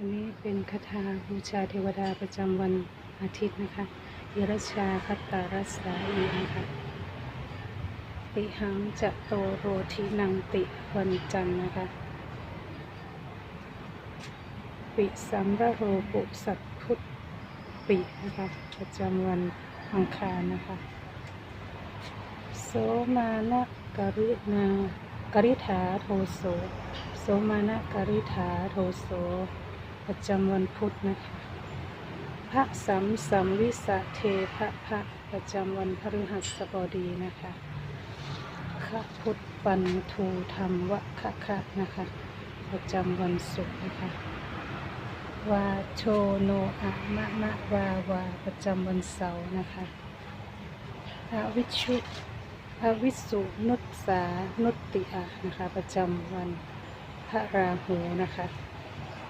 ันนี้เป็นคาถาบูชาเทวดาประจำวันอาทิตย์นะคะยิรชาคัตตารัสาอีนะคะติหังจะโตโรทินังติวันจันนะคะปิสัมระโรปุสัตพุทปินะคะประจำวันอังคารนะคะโสมานะกรินากริฐาโทโสโสมานะกริฐาโทโส ประจำวันพุธนะคะ พระสัมสัมวิสะเทพะพระประจำวันพฤหัสบดีนะคะขพุทธปันทูธรรมวะคะคะนะคะ ประจำวันศุกร์นะคะ วาโชโนอะมะมะวาวาประจำวันเสาร์นะคะอวิชุอวิสุนุตสานุตติอะนะคะ ประจำวันพระราหูนะคะ